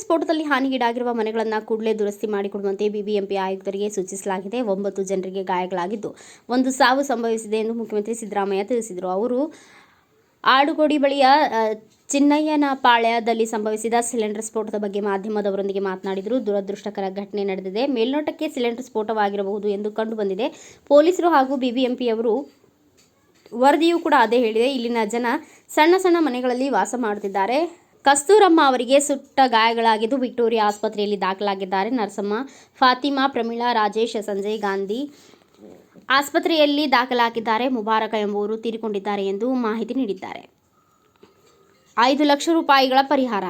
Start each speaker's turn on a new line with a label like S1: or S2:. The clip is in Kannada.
S1: ಸ್ಫೋಟದಲ್ಲಿ ಹಾನಿಗೀಡಾಗಿರುವ ಮನೆಗಳನ್ನು ಕೂಡಲೇ ದುರಸ್ತಿ ಮಾಡಿಕೊಡುವಂತೆ ಬಿಬಿಎಂಪಿ ಆಯುಕ್ತರಿಗೆ ಸೂಚಿಸಲಾಗಿದೆ. ಒಂಬತ್ತು ಜನರಿಗೆ ಗಾಯಗಳಾಗಿದ್ದು ಒಂದು ಸಾವು ಸಂಭವಿಸಿದೆ ಎಂದು ಮುಖ್ಯಮಂತ್ರಿ ಸಿದ್ದರಾಮಯ್ಯ ತಿಳಿಸಿದರು. ಅವರು ಆಡುಗೋಡಿ ಬಳಿಯ ಚಿನ್ನಯ್ಯನ ಪಾಳ್ಯದಲ್ಲಿ ಸಂಭವಿಸಿದ ಸಿಲಿಂಡರ್ ಸ್ಫೋಟದ ಬಗ್ಗೆ ಮಾಧ್ಯಮದವರೊಂದಿಗೆ ಮಾತನಾಡಿದರು. ದುರದೃಷ್ಟಕರ ಘಟನೆ ನಡೆದಿದೆ. ಮೇಲ್ನೋಟಕ್ಕೆ ಸಿಲಿಂಡರ್ ಸ್ಫೋಟವಾಗಿರಬಹುದು ಎಂದು ಕಂಡುಬಂದಿದೆ. ಪೊಲೀಸರು ಹಾಗೂ ಬಿಬಿಎಂಪಿಯವರು ವರದಿಯೂ ಕೂಡ ಅದೇ ಹೇಳಿದೆ. ಇಲ್ಲಿನ ಜನ ಸಣ್ಣ ಸಣ್ಣ ಮನೆಗಳಲ್ಲಿ ವಾಸ ಮಾಡುತ್ತಿದ್ದಾರೆ. ಕಸ್ತೂರಮ್ಮ ಅವರಿಗೆ ಸುಟ್ಟ ಗಾಯಗಳಾಗಿದ್ದು ವಿಕ್ಟೋರಿಯಾ ಆಸ್ಪತ್ರೆಯಲ್ಲಿ ದಾಖಲಾಗಿದ್ದಾರೆ. ನರಸಮ್ಮ, ಫಾತಿಮಾ, ಪ್ರಮೀಳಾ, ರಾಜೇಶ್, ಸಂಜಯ್ ಗಾಂಧಿ ಆಸ್ಪತ್ರೆಯಲ್ಲಿ ದಾಖಲಾಗಿದ್ದಾರೆ. ಮುಬಾರಕ ಎಂಬುವರು ತೀರಿಕೊಂಡಿದ್ದಾರೆ ಎಂದು ಮಾಹಿತಿ ನೀಡಿದ್ದಾರೆ. ಐದು ಲಕ್ಷ ರೂಪಾಯಿಗಳ ಪರಿಹಾರ